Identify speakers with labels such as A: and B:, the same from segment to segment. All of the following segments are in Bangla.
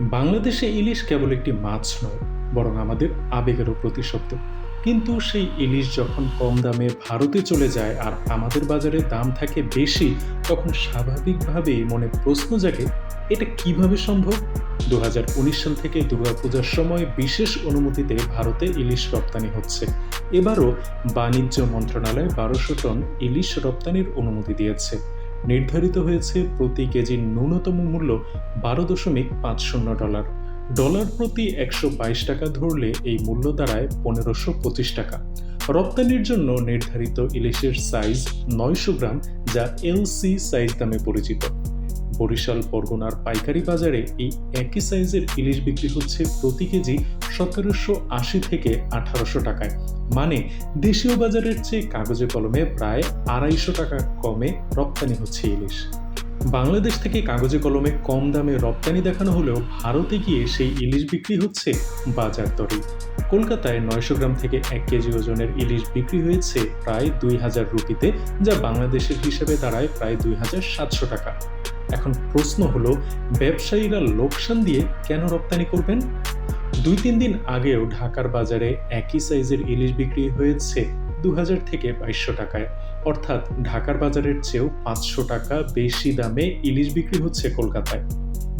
A: বাংলাদেশে ইলিশ কেবল একটি মাছ নয়, বরং আমাদের আবেগেরও প্রতিশব্দ। কিন্তু সেই ইলিশ যখন কম দামে ভারতে চলে যায় আর আমাদের বাজারে দাম থাকে বেশি, তখন স্বাভাবিকভাবেই মনে প্রশ্ন জাগে, এটা কীভাবে সম্ভব? দু হাজার উনিশ সাল থেকে দুর্গাপূজার সময় বিশেষ অনুমতিতে ভারতে ইলিশ রপ্তানি হচ্ছে। এবারও বাণিজ্য মন্ত্রণালয় বারোশো টন ইলিশ রপ্তানির অনুমতি দিয়েছে। নির্ধারিত হয়েছে প্রতি কেজির ন্যূনতম মূল্য বারো দশমিক পাঁচ শূন্য ডলার। ডলার প্রতি একশো বাইশ টাকা ধরলে এই মূল্য দাঁড়ায় পনেরোশো পঁচিশ টাকা। রপ্তানির জন্য নির্ধারিত ইলিশের সাইজ নয়শো গ্রাম যা এলসি সাইজ নামে পরিচিত। বরিশাল পরগনার পাইকারি বাজারে এই একই সাইজের ইলিশ বিক্রি হচ্ছে প্রতি কেজি সতেরোশো আশি থেকে আঠারোশো টাকায়। মানে দেশীয় বাজারের চেয়ে কাগজে কলমে প্রায় আড়াইশো টাকা কমে রপ্তানি হচ্ছে ইলিশ। বাংলাদেশ থেকে কাগজে কলমে কম দামে রপ্তানি দেখানো হলেও ভারতে গিয়ে সেই ইলিশ বিক্রি হচ্ছে বাজার দরে। কলকাতায় নয়শো গ্রাম থেকে এক কেজি ওজনের ইলিশ বিক্রি হয়েছে প্রায় দুই হাজার রুপিতে, যা বাংলাদেশের হিসেবে দাঁড়ায় প্রায় দুই হাজার সাতশো টাকা। এখন প্রশ্ন হলো, ব্যবসায়ীরা লোকসান দিয়ে কেন রপ্তানি করবেন? দুই তিন দিন আগেও ঢাকার বাজারে একই সাইজের ইলিশ বিক্রি হয়েছে দু হাজার থেকে বাইশশো টাকায়। অর্থাৎ ঢাকার বাজারের চেয়েও পাঁচশো টাকা বেশি দামে ইলিশ বিক্রি হচ্ছে কলকাতায়।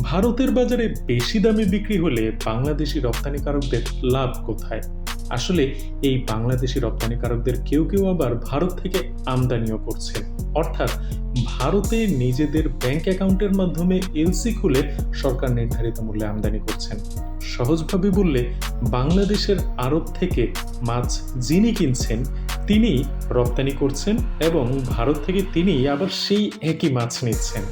A: ভারতের বাজারে বেশি দামে বিক্রি হলে বাংলাদেশি রপ্তানিকারকদের লাভ কোথায়? আসলে এই বাংলাদেশি রপ্তানিকারকদের কেউ কেউ আবার ভারত থেকে আমদানিও করছে। অর্থাৎ ভারতে নিজেদের ব্যাংক অ্যাকাউন্টের মাধ্যমে এলসি খুলে সরকার নির্ধারিত মূল্যে আমদানি করছেন। সহজভাবে বললে, বাংলাদেশের আড়ত থেকে মাছ যিনি কিনছেন তিনি রপ্তানি করছেন এবং ভারত থেকে তিনি আবার সেই একই মাছ নিচ্ছেন।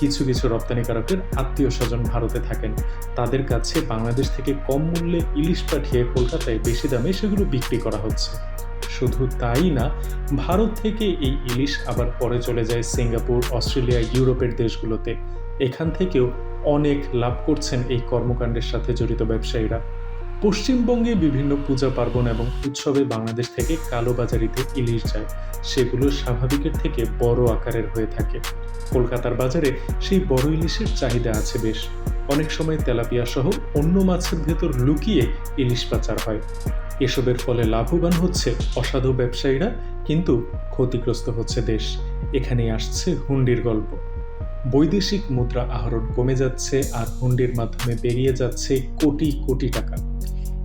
A: কিছু কিছু রপ্তানিকারকের আত্মীয় স্বজন ভারতে থাকেন। তাদের কাছে বাংলাদেশ থেকে কম মূল্যে ইলিশ পাঠিয়ে কলকাতায় বেশি দামে সেগুলো বিক্রি করা হচ্ছে। শুধু তাই না, ভারত থেকে এই ইলিশ আবার পরে চলে যায় সিঙ্গাপুর, অস্ট্রেলিয়া, ইউরোপের দেশগুলোতে। এখান থেকেও অনেক লাভ করছেন এই কর্মকাণ্ডের সাথে জড়িত ব্যবসায়ীরা। পশ্চিমবঙ্গে বিভিন্ন পূজা পার্বণ এবং উৎসবে বাংলাদেশ থেকে কালোবাজারিতে ইলিশ যায়। সেগুলো স্বাভাবিকের থেকে বড় আকারের হয়ে থাকে। কলকাতার বাজারে সেই বড় ইলিশের চাহিদা আছে বেশ। অনেক সময় তেলাপিয়া সহ অন্য মাছের ভেতর লুকিয়ে ইলিশ পাচার হয়। এসবের ফলে লাভবান হচ্ছে অসাধু ব্যবসায়ীরা, কিন্তু ক্ষতিগ্রস্ত হচ্ছে দেশ। এখানেই আসছে হুন্ডির গল্প। বৈদেশিক মুদ্রা আহরণ কমে যাচ্ছে আর হুন্ডির মাধ্যমে বেরিয়ে যাচ্ছে কোটি কোটি টাকা।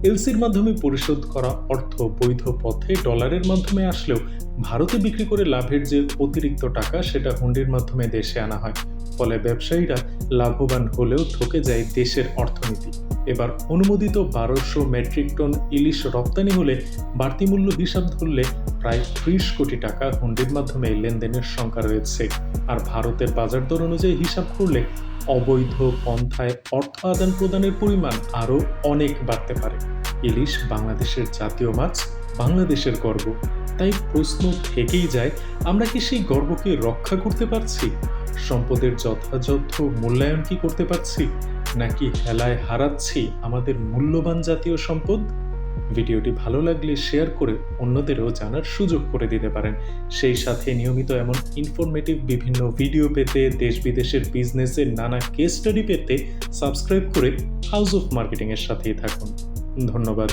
A: এলসির মাধ্যমে পরিশোধ করা অর্থ বৈধ পথে ডলারের মাধ্যমে আসলেও ভারতে বিক্রি করে লাভের যে অতিরিক্ত টাকা সেটা হুন্ডির মাধ্যমে দেশে আনা হয়। ফলে ব্যবসায়ীরা লাভবান হলেও ঠকে যায় দেশের অর্থনীতি। এবার অনুমোদিত বারোশো মেট্রিক টন ইলিশ রপ্তানি হলে বাড়তি মূল্য হিসাব ধরলে প্রায় ত্রিশ কোটি টাকা হুন্ডির মাধ্যমে লেনদেনের সংখ্যা রয়েছে। আর ভারতের বাজার দর অনুযায়ী হিসাব করলে অবৈধ পন্থায় অর্থ আদান প্রদানের পরিমাণ আরও অনেক বাড়তে পারে। ইলিশ বাংলাদেশের জাতীয় মাছ, বাংলাদেশের গর্ব। তাই প্রশ্ন থেকেই যায়, আমরা কি সেই গর্বকে রক্ষা করতে পারছি? সম্পদের যথাযথ মূল্যায়ন কি করতে পারছি? নাকি হেলায় হারাচ্ছি আমাদের মূল্যবান জাতীয় সম্পদ? ভিডিওটি ভালো লাগলে শেয়ার করে অন্যদেরও জানার সুযোগ করে দিতে পারেন। সেই সাথে নিয়মিত এমন ইনফরমেটিভ বিভিন্ন ভিডিও পেতে দেশ বিদেশের বিজনেসের নানা কেস স্টাডি পেতে সাবস্ক্রাইব করে হাউস অফ মার্কেটিংয়ের সাথেই থাকুন। ধন্যবাদ।